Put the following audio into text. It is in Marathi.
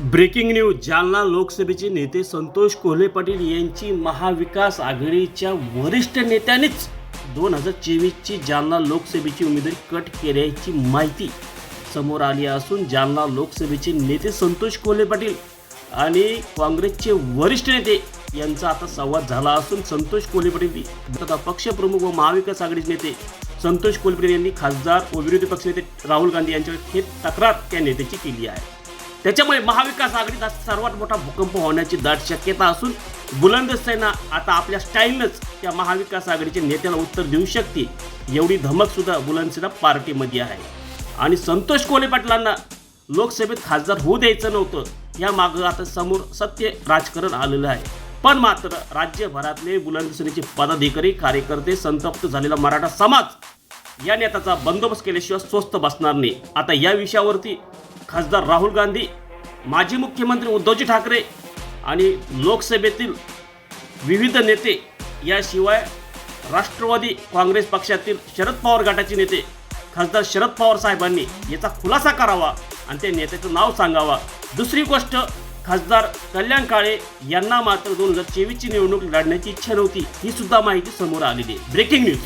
ब्रेकिंग न्यूज जालना लोकसभेचे नेते संतोष कोल्हे पाटील यांची महाविकास आघाडीच्या वरिष्ठ नेत्यांनीच दोन हजार चोवीसची जालना लोकसभेची उमेदवारी कट केल्याची माहिती समोर आली असून जालना लोकसभेचे नेते संतोष कोल्हे पाटील आणि काँग्रेसचे वरिष्ठ नेते यांचा आता संवाद झाला असून संतोष कोल्हे पाटील तथा पक्षप्रमुख व महाविकास आघाडीचे नेते संतोष कोल्हे पाटील यांनी खासदार व विरोधी पक्षनेते राहुल गांधी यांच्याकडे थेट तक्रार त्या नेत्याची केली आहे. त्याच्यामुळे महाविकास आघाडीत सर्वात मोठा भूकंप होण्याची दाट शक्यता असून बुलंद सेना आता आपल्या स्टाईलनंच त्या महाविकास आघाडीच्या नेत्याला उत्तर देऊ शकते. एवढी धमक सुद्धा बुलंद सेना पार्टीमध्ये आहे. आणि संतोष कोले पाटलांना लोकसभेत खासदार होऊ द्यायचं नव्हतं या मागं आता समोर सत्य राजकारण आलेलं आहे. पण मात्र राज्यभरातले बुलंद सेनेचे पदाधिकारी कार्यकर्ते संतप्त झालेला मराठा समाज या नेत्याचा बंदोबस्त केल्याशिवाय स्वस्त बसणार नाही. आता या विषयावरती खासदार राहुल गांधी माजी मुख्यमंत्री उद्धवजी ठाकरे आणि लोकसभेतील विविध नेते याशिवाय राष्ट्रवादी काँग्रेस पक्षातील शरद पवार गटाचे नेते खासदार शरद पवार साहेबांनी याचा खुलासा करावा आणि त्या नेत्याचं नाव सांगावा. दुसरी गोष्ट खासदार कल्याण काळे यांना मात्र दोन हजार चोवीसची निवडणूक लढण्याची इच्छा नव्हती ही सुद्धा माहिती समोर आलेली आहे. Breaking news.